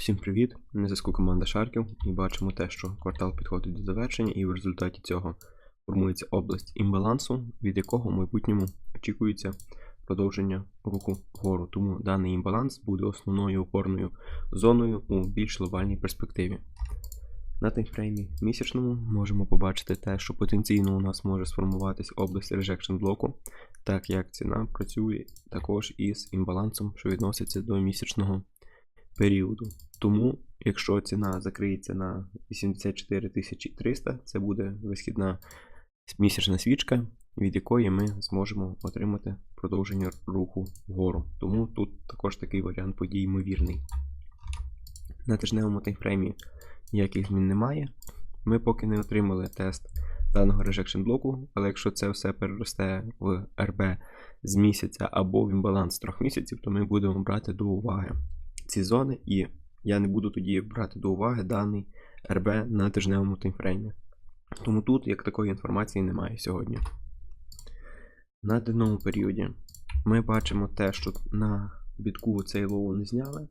Всім привіт! На зв'язку команда Шарків і бачимо те, що квартал підходить до завершення, і в результаті цього формується область імбалансу, від якого в майбутньому очікується продовження руху вгору. Тому даний імбаланс буде основною опорною зоною у більш глобальній перспективі. На таймфреймі місячному можемо побачити те, що потенційно у нас може сформуватись область rejection блоку, так як ціна працює також із імбалансом, що відноситься до місячного періоду. Тому, якщо ціна закриється на 84 300, це буде висхідна місячна свічка, від якої ми зможемо отримати продовження руху вгору. Тому тут також такий варіант подій ймовірний. На тижневому таймфреймі ніяких змін немає. Ми поки не отримали тест даного rejection блоку, але якщо це все переросте в РБ з місяця або в імбаланс трьох місяців, то ми будемо брати до уваги ці зони, і я не буду тоді брати до уваги даний РБ на тижневому таймфреймі. Тому тут як такої інформації немає сьогодні. На денному періоді ми бачимо те, що на бітку цей лоу не зняли.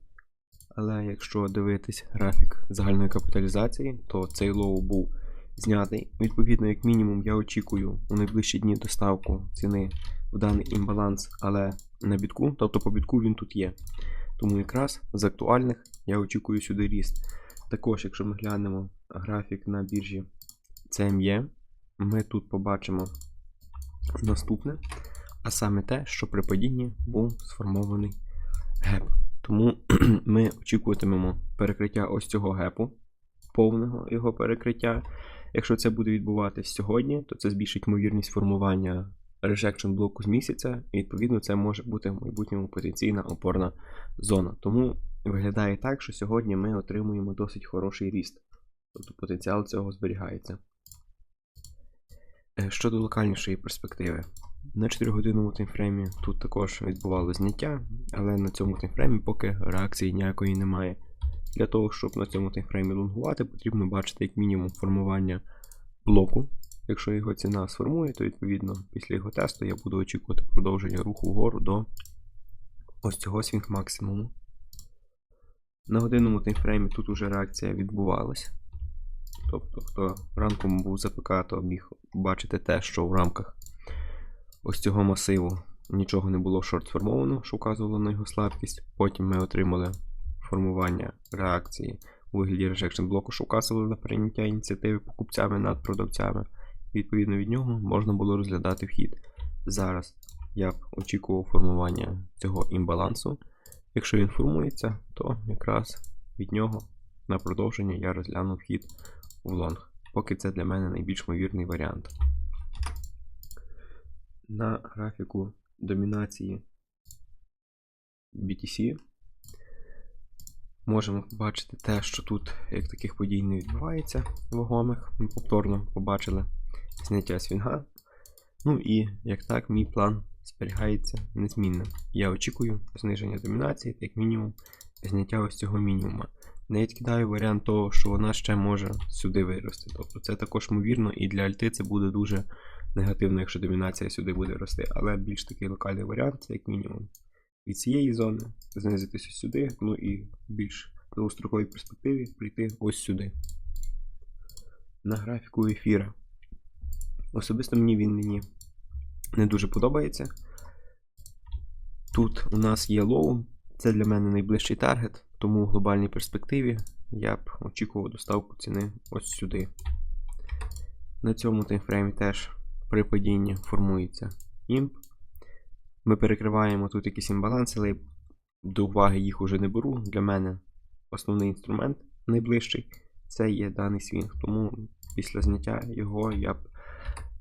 Але якщо дивитись графік загальної капіталізації, то цей лоу був знятий. Відповідно, як мінімум, я очікую у найближчі дні доставку ціни в даний імбаланс, але на бітку, тобто по бітку він тут є. Тому якраз з актуальних я очікую сюди ріст. Також, якщо ми глянемо графік на біржі CME, ми тут побачимо наступне, а саме те, що при падінні був сформований геп. Тому ми очікуватимемо перекриття ось цього гепу, повного його перекриття. Якщо це буде відбуватись сьогодні, то це збільшить ймовірність формування rejection блоку з місяця, і відповідно це може бути в майбутньому потенційна опорна зона. Тому виглядає так, що сьогодні ми отримуємо досить хороший ріст. Тобто потенціал цього зберігається. Е, Щодо локальнішої перспективи, на 4-годинному таймфреймі тут також відбувалося зняття, але на цьому таймфреймі поки реакції ніякої немає. Для того, щоб на цьому таймфреймі лонгувати, потрібно бачити як мінімум формування блоку. Якщо його ціна сформує, то відповідно після його тесту я буду очікувати продовження руху вгору до ось цього свінг максимуму. На годинному таймфреймі тут уже реакція відбувалася. Тобто, хто ранком був за ПК, то міг бачити те, що в рамках ось цього масиву нічого не було шорт сформовано, що вказувало на його слабкість. Потім ми отримали формування реакції у вигляді rejection блоку, що вказувало на прийняття ініціативи покупцями над продавцями. Відповідно від нього можна було розглядати вхід. Зараз я б очікував формування цього імбалансу. Якщо він формується, то якраз від нього на продовження я розгляну вхід в лонг. Поки це для мене найбільш ймовірний варіант. На графіку домінації BTC можемо побачити те, що тут як таких подій не відбувається вагомих. Ми повторно побачили зняття свінга. Ну і як так, мій план зберігається незмінним. Я очікую зниження домінації, як мінімум, зняття ось цього мінімума. Не відкидаю варіант того, що вона ще може сюди вирости. Тобто це також ймовірно, і для альти це буде дуже негативно, якщо домінація сюди буде рости. Але більш такий локальний варіант, це як мінімум від цієї зони знизитися сюди, ну і в більш довгостроковій перспективі прийти ось сюди. На графіку ефіра. Особисто мені він мені не дуже подобається. Тут у нас є лоу, це для мене найближчий таргет, тому в глобальній перспективі я б очікував доставку ціни ось сюди. На цьому таймфреймі теж при падінні формується імп. Ми перекриваємо тут якісь імбаланси, але до уваги їх уже не беру. Для мене основний інструмент найближчий це є даний свінг. Тому після зняття його я б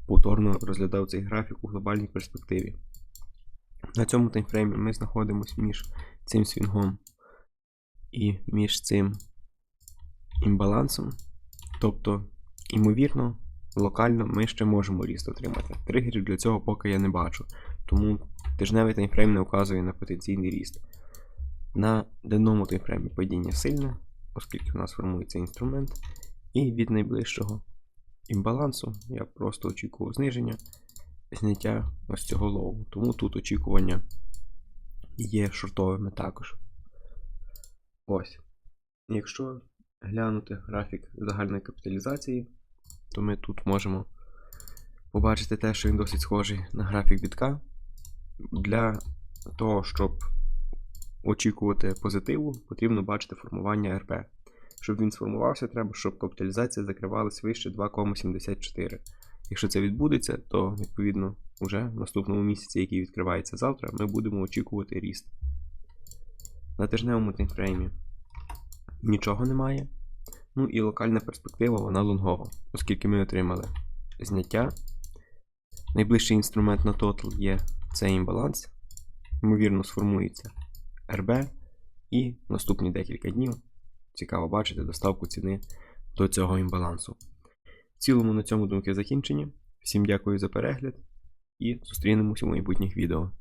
повторно розглядав цей графік у глобальній перспективі. На цьому таймфреймі ми знаходимося між цим свінгом і між цим імбалансом. Тобто, ймовірно, локально ми ще можемо ріст отримати. Тригерів для цього поки я не бачу. Тому тижневий таймфрейм не вказує на потенційний ріст. На денному таймфреймі падіння сильне, оскільки у нас формується інструмент. І від найближчого імбалансу я просто очікував зниження, зняття ось цього лоу. Тому тут очікування є шортовими також. Ось. Якщо глянути графік загальної капіталізації, то ми тут можемо побачити те, що він досить схожий на графік бітка. Для того, щоб очікувати позитиву, потрібно бачити формування РП. Щоб він сформувався, треба, щоб капіталізація закривалась вище 2,74. Якщо це відбудеться, то відповідно вже в наступному місяці, який відкривається завтра, ми будемо очікувати ріст. На тижневому таймфреймі нічого немає. Ну і локальна перспектива вона лонгова, оскільки ми отримали зняття. Найближчий інструмент на тотал є цей імбаланс. Ймовірно, сформується РБ, і наступні декілька днів Цікаво бачити доставку ціни до цього імбалансу. В цілому на цьому думки закінчені. Всім дякую за перегляд і зустрінемося у майбутніх відео.